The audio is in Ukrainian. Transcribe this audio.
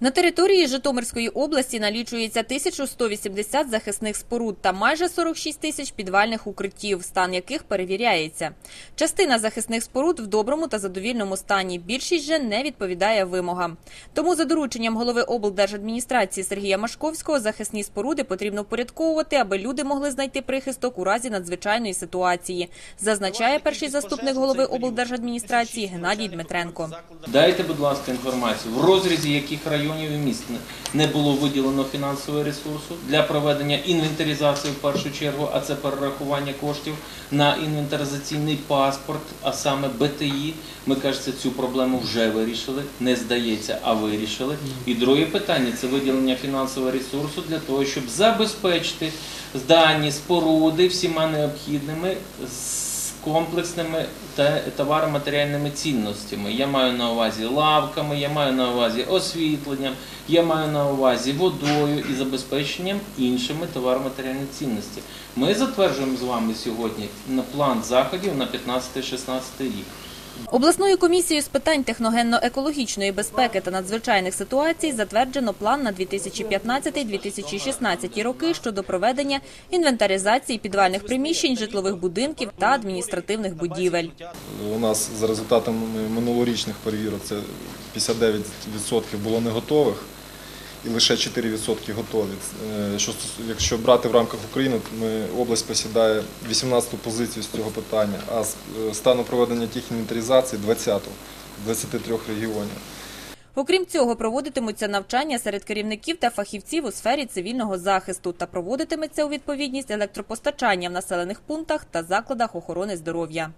На території Житомирської області налічується 1180 захисних споруд та майже 46 тисяч підвальних укриттів, стан яких перевіряється. Частина захисних споруд в доброму та задовільному стані. Більшість же не відповідає вимогам. Тому за дорученням голови облдержадміністрації Сергія Машковського захисні споруди потрібно впорядковувати, аби люди могли знайти прихисток у разі надзвичайної ситуації, зазначає перший заступник голови облдержадміністрації Геннадій Дмитренко. Дайте, будь ласка, інформацію, в розрізі яких районів і міст не- не було виділено фінансового ресурсу для проведення інвентаризації в першу чергу, а це перерахування коштів на інвентаризаційний паспорт, а саме БТІ. Ми кажеться, цю проблему вже вирішили. Не здається, а вирішили. І друге питання це виділення фінансового ресурсу для того, щоб забезпечити здані споруди всіма необхідними з комплексними товароматеріальними цінностями. Я маю на увазі лавками, я маю на увазі освітленням, я маю на увазі водою і забезпеченням іншими товаро-матеріальними цінності. Ми затверджуємо з вами сьогодні план заходів на 15-16 рік. Обласною комісією з питань техногенно-екологічної безпеки та надзвичайних ситуацій затверджено план на 2015-2016 роки щодо проведення інвентаризації підвальних приміщень, житлових будинків та адміністративних будівель. У нас за результатами минулорічних перевірок це 59% було не готових і лише 4% готові. Е, Що, якщо брати в рамках України, ми, область посідає 18-ту позицію з цього питання, а е, стану проведення тих інвентаризацій 20-ту з 23 регіонів. Окрім цього, проводитимуться навчання серед керівників та фахівців у сфері цивільного захисту та проводитиметься у відповідність електропостачання в населених пунктах та закладах охорони здоров'я.